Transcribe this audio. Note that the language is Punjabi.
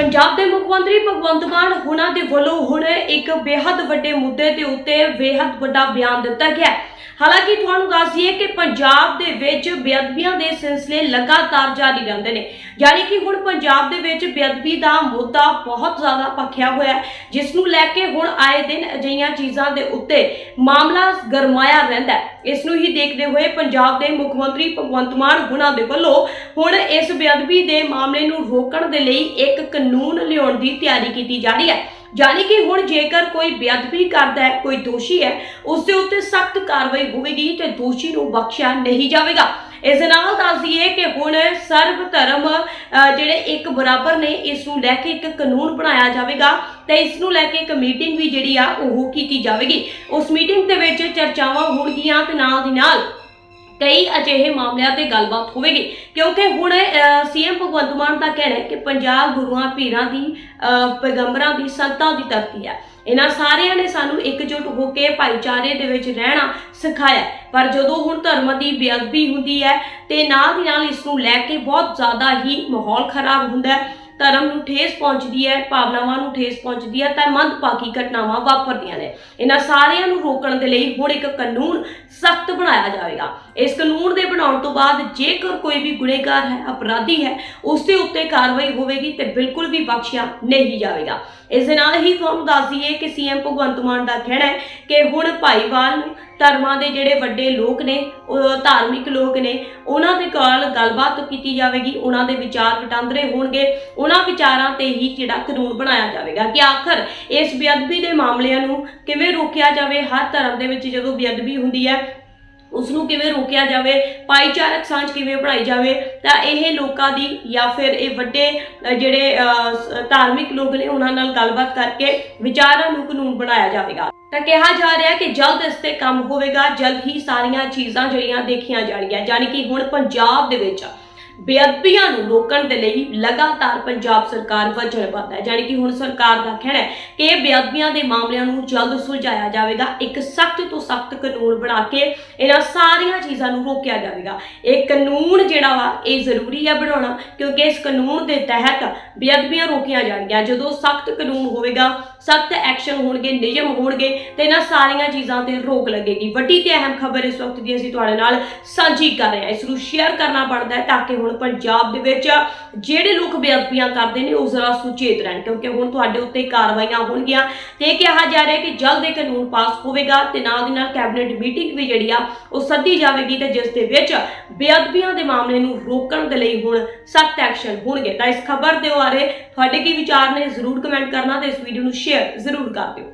ਪੰਜਾਬ ਦੇ ਮੁੱਖ ਮੰਤਰੀ ਭਗਵੰਤ ਮਾਨ ਹੁਣਾਂ ਦੇ ਵੱਲੋਂ ਹੁਣ ਇੱਕ ਬੇਹੱਦ ਵੱਡੇ ਮੁੱਦੇ ਤੇ ਉੱਤੇ ਬੇਹੱਦ ਵੱਡਾ ਬਿਆਨ ਦਿੱਤਾ ਗਿਆ ਹੈ। ਹਾਲਾਂਕਿ ਤੁਹਾਨੂੰ ਦੱਸ ਦਈਏ ਕਿ ਪੰਜਾਬ ਦੇ ਵਿੱਚ ਬੇਅਦਬੀਆਂ ਦੇ ਸਿਲਸਿਲੇ ਲਗਾਤਾਰ ਜਾਰੀ ਰਹਿੰਦੇ ਨੇ। ਯਾਨੀ ਕਿ ਹੁਣ ਪੰਜਾਬ ਦੇ ਵਿੱਚ ਬੇਅਦਬੀ ਦਾ ਮੁੱਦਾ ਬਹੁਤ ਜ਼ਿਆਦਾ ਭਖਿਆ ਹੋਇਆ ਹੈ, ਜਿਸ ਨੂੰ ਲੈ ਕੇ ਹੁਣ ਆਏ ਦਿਨ ਅਜਿਹੀਆਂ ਚੀਜ਼ਾਂ ਦੇ ਉੱਤੇ ਮਾਮਲਾ ਗਰਮਾਇਆ ਰਹਿੰਦਾ ਹੈ। ਇਸ ਨੂੰ ਹੀ ਦੇਖਦੇ ਹੋਏ ਪੰਜਾਬ ਦੇ ਮੁੱਖ ਮੰਤਰੀ ਭਗਵੰਤ ਮਾਨ ਹੁਣਾਂ ਦੇ ਵੱਲੋਂ ਹੁਣ ਇਸ ਬੇਅਦਬੀ ਦੇ ਮਾਮਲੇ ਨੂੰ ਰੋਕਣ ਦੇ ਲਈ ਇੱਕ ਕਾਨੂੰਨ ਲਿਆਉਣ ਦੀ ਤਿਆਰੀ ਕੀਤੀ ਜਾ ਰਹੀ ਹੈ। ਯਾਨੀ ਕਿ ਹੁਣ ਜੇਕਰ ਕੋਈ ਬੇਅਦਬੀ ਕਰਦਾ ਹੈ, ਕੋਈ ਦੋਸ਼ੀ ਹੈ, ਉਸ ਦੇ ਉੱਤੇ ਸਖਤ ਕਾਰਵਾਈ ਹੋਵੇਗੀ ਤੇ ਦੋਸ਼ੀ ਨੂੰ ਬਖਸ਼ਿਆ ਨਹੀਂ ਜਾਵੇਗਾ। ਇਸ ਦੇ ਨਾਲ ਦੱਸ ਦਈਏ ਕਿ ਹੁਣ ਸਰਬ ਧਰਮ ਜਿਹੜੇ ਇੱਕ ਬਰਾਬਰ ਨੇ, ਇਸ ਨੂੰ ਲੈ ਕੇ ਇੱਕ ਕਾਨੂੰਨ ਬਣਾਇਆ ਜਾਵੇਗਾ ਤੇ ਇਸ ਨੂੰ ਲੈ ਕੇ ਇੱਕ ਮੀਟਿੰਗ ਵੀ ਜਿਹੜੀ ਆ, ਉਹ ਕੀਤੀ ਜਾਵੇਗੀ। ਉਸ ਮੀਟਿੰਗ ਦੇ ਵਿੱਚ ਚਰਚਾਵਾਂ ਹੋਣਗੀਆਂ ਤੇ ਨਾਲ ਦੀ ਨਾਲ ਕਈ ਅਜਿਹੇ ਮਾਮਲਿਆਂ ਤੇ ਗੱਲਬਾਤ ਹੋਵੇਗੀ। ਕਿਉਂਕਿ ਹੁਣ ਸੀਐਮ ਭਗਵੰਤ ਮਾਨ ਦਾ ਕਹਿਣਾ ਹੈ ਕਿ ਪੰਜਾਬ ਗੁਰੂਆਂ ਪੀਰਾਂ ਦੀ ਪੈਗੰਬਰਾਂ ਦੀ ਸੰਤਾਂ ਦੀ ਧਰਤੀ ਹੈ। ਇਹਨਾਂ ਸਾਰਿਆਂ ਨੇ ਸਾਨੂੰ ਇਕਜੁੱਟ ਹੋ ਕੇ ਭਾਈਚਾਰੇ ਦੇ ਵਿੱਚ ਰਹਿਣਾ ਸਿਖਾਇਆ ਪਰ ਜਦੋਂ ਹੁਣ ਧਰਮ ਦੀ ਬੇਅਦਬੀ ਹੁੰਦੀ ਹੈ ਤੇ ਨਾਲ ਦੀ ਨਾਲ ਇਸ ਨੂੰ ਲੈ ਕੇ ਬਹੁਤ ਜ਼ਿਆਦਾ ਹੀ ਮਾਹੌਲ ਖਰਾਬ ਹੁੰਦਾ ਹੈ। ਧਰਮ ਨੂੰ ਠੇਸ ਪਹੁੰਚਦੀ ਹੈ, ਭਾਵਨਾਵਾਂ ਨੂੰ ਠੇਸ ਪਹੁੰਚਦੀ ਹੈ, ਤਾਂ ਮੰਦਭਾਗੀ ਘਟਨਾਵਾਂ ਵਾਪਰਦੀਆਂ ਨੇ। ਇਹਨਾਂ ਸਾਰਿਆਂ ਨੂੰ ਰੋਕਣ ਦੇ ਲਈ ਹੁਣ ਇੱਕ ਕਾਨੂੰਨ ਸਖਤ ਬਣਾਇਆ ਜਾਵੇਗਾ। ਇਸ ਕਾਨੂੰਨ ਦੇ ਬਣਾਉਣ ਤੋਂ ਬਾਅਦ ਜੇਕਰ ਕੋਈ ਵੀ ਗੁਨੇਗਾਰ ਹੈ, ਅਪਰਾਧੀ ਹੈ, ਉਸ ਦੇ ਉੱਤੇ ਕਾਰਵਾਈ ਹੋਵੇਗੀ ਤੇ ਬਿਲਕੁਲ ਵੀ ਬਖਸ਼ਿਆ ਨਹੀਂ ਜਾਵੇਗਾ। ਇਸ ਦੇ ਨਾਲ ਹੀ ਤੁਹਾਨੂੰ ਦੱਸ ਦਈਏ ਕਿ ਸੀਐਮ ਭਗਵੰਤ ਮਾਨ ਦਾ ਕਹਿਣਾ ਹੈ ਕਿ ਹੁਣ ਭਾਈਵਾਲ ਨੂੰ ਧਰਮਾਂ ਦੇ ਜਿਹੜੇ ਵੱਡੇ ਲੋਕ ਨੇ, ਉਹ ਧਾਰਮਿਕ ਲੋਕ ਨੇ, ਉਹਨਾਂ ਦੇ ਨਾਲ ਗੱਲਬਾਤ ਕੀਤੀ ਜਾਵੇਗੀ, ਉਹਨਾਂ ਦੇ ਵਿਚਾਰ ਵਟਾਂਦਰੇ ਹੋਣਗੇ, ਉਹਨਾਂ ਵਿਚਾਰਾਂ ਤੇ ਹੀ ਜਿਹੜਾ ਕਾਨੂੰਨ ਬਣਾਇਆ ਜਾਵੇਗਾ ਕਿ ਆਖਰ ਇਸ ਬੇਅਦਬੀ ਦੇ ਮਾਮਲਿਆਂ ਨੂੰ ਕਿਵੇਂ ਰੋਕਿਆ ਜਾਵੇ, ਹਰ ਧਰਮ ਦੇ ਵਿੱਚ ਜਦੋਂ ਬੇਅਦਬੀ ਹੁੰਦੀ ਹੈ ਉਸ ਨੂੰ ਕਿਵੇਂ ਰੋਕਿਆ ਜਾਵੇ ਭਾਈਚਾਰਕ ਸਾਂਝ ਕਿਵੇਂ ਬਣਾਈ ਜਾਵੇ ਤਾਂ ਇਹ ਲੋਕਾਂ ਦੀ ਜਾਂ ਫਿਰ ਇਹ ਵੱਡੇ ਜਿਹੜੇ ਅ, ਧਾਰਮਿਕ ਲੋਕ ਨੇ ਉਹਨਾਂ ਨਾਲ ਗੱਲਬਾਤ ਕਰਕੇ ਵਿਚਾਰਾਂ ਨੂੰ ਕਾਨੂੰਨ ਬਣਾਇਆ ਜਾਵੇਗਾ। ਤਾਂ ਕਿਹਾ ਜਾ ਰਿਹਾ ਕਿ ਜਲਦ ਇਸ ਤੇ ਕੰਮ ਹੋਵੇਗਾ ਜਲਦ ਹੀ ਸਾਰੀਆਂ ਚੀਜ਼ਾਂ ਜਿਹੜੀਆਂ ਦੇਖੀਆਂ ਜਾਣਗੀਆਂ ਯਾਨੀ ਕਿ ਹੁਣ ਪੰਜਾਬ ਦੇ ਵਿੱਚ ਬੇਅਦਬੀਆਂ ਨੂੰ ਰੋਕਣ ਦੇ ਲਈ ਲਗਾਤਾਰ ਪੰਜਾਬ ਸਰਕਾਰ ਵਚਨਬੱਧ ਹੈ। ਯਾਨੀ ਕਿ ਹੁਣ ਸਰਕਾਰ ਦਾ ਕਹਿਣਾ ਹੈ ਕਿ ਇਹ ਬੇਅਦਬੀਆਂ ਦੇ ਮਾਮਲਿਆਂ ਨੂੰ ਜਲਦ ਸੁਲਝਾਇਆ ਜਾਵੇਗਾ। ਇੱਕ ਸਖਤ ਤੋਂ ਸਖਤ ਕਾਨੂੰਨ ਬਣਾ ਕੇ ਇਹਨਾਂ ਸਾਰੀਆਂ ਚੀਜ਼ਾਂ ਨੂੰ ਰੋਕਿਆ ਜਾਵੇਗਾ। ਇਹ ਕਾਨੂੰਨ ਜਿਹੜਾ ਵਾ, ਇਹ ਜ਼ਰੂਰੀ ਹੈ ਬਣਾਉਣਾ, ਕਿਉਂਕਿ ਇਸ ਕਾਨੂੰਨ ਦੇ ਤਹਿਤ ਬੇਅਦਬੀਆਂ ਰੋਕੀਆਂ ਜਾਣਗੀਆਂ। ਜਦੋਂ ਸਖਤ ਕਾਨੂੰਨ ਹੋਵੇਗਾ, ਸਖਤ ਐਕਸ਼ਨ ਹੋਣਗੇ, ਨਿਯਮ ਹੋਣਗੇ, ਤੇ ਇਹਨਾਂ ਸਾਰੀਆਂ ਚੀਜ਼ਾਂ ਤੇ ਰੋਕ ਲੱਗੇਗੀ। ਵੱਡੀ ਤੇ ਅਹਿਮ ਖਬਰ ਇਸ ਵਕਤ ਦੀ ਅਸੀਂ ਤੁਹਾਡੇ ਨਾਲ ਸਾਂਝੀ ਕਰ ਰਹੇ ਹਾਂ। ਇਸ ਨੂੰ ਸ਼ੇਅਰ ਕਰਨਾ ਬਣਦਾ ਹੈ ਤਾਂ ਕਿ ਹੁਣ ਪੰਜਾਬ ਦੇ ਵਿੱਚ ਜਿਹੜੇ ਲੋਕ ਬੇਅਦਬੀਆਂ ਕਰਦੇ ਨੇ, ਉਹ ਜ਼ਰਾ ਸੁਚੇਤ ਰਹਿਣ ਕਿਉਂਕਿ ਹੁਣ ਤੁਹਾਡੇ ਉੱਤੇ ਕਾਰਵਾਈਆਂ ਹੋਣਗੀਆਂ ਤੇ ਇਹ ਕਿਹਾ ਜਾ ਰਿਹਾ ਕਿ ਜਲਦ ਇਹ ਕਾਨੂੰਨ ਪਾਸ ਹੋਵੇਗਾ ਤੇ ਨਾਲ ਦੀ ਨਾਲ ਕੈਬਨਿਟ ਮੀਟਿੰਗ ਵੀ ਜਿਹੜੀ ਆ, ਉਹ ਸੱਦੀ ਜਾਵੇਗੀ ਤੇ ਜਿਸ ਦੇ ਵਿੱਚ ਬੇਅਦਬੀਆਂ ਦੇ ਮਾਮਲੇ ਨੂੰ ਰੋਕਣ ਦੇ ਲਈ ਹੁਣ ਸਖਤ ਐਕਸ਼ਨ ਹੋਣਗੇ। ਤਾਂ ਇਸ ਖਬਰ ਦੇ ਬਾਰੇ ਤੁਹਾਡੇ ਕੀ ਵਿਚਾਰ ਨੇ, ਜ਼ਰੂਰ ਕਮੈਂਟ ਕਰਨਾ ਤੇ ਇਸ ਵੀਡੀਓ ਨੂੰ ਸ਼ੇਅਰ ਜ਼ਰੂਰ ਕਰ ਦਿਓ।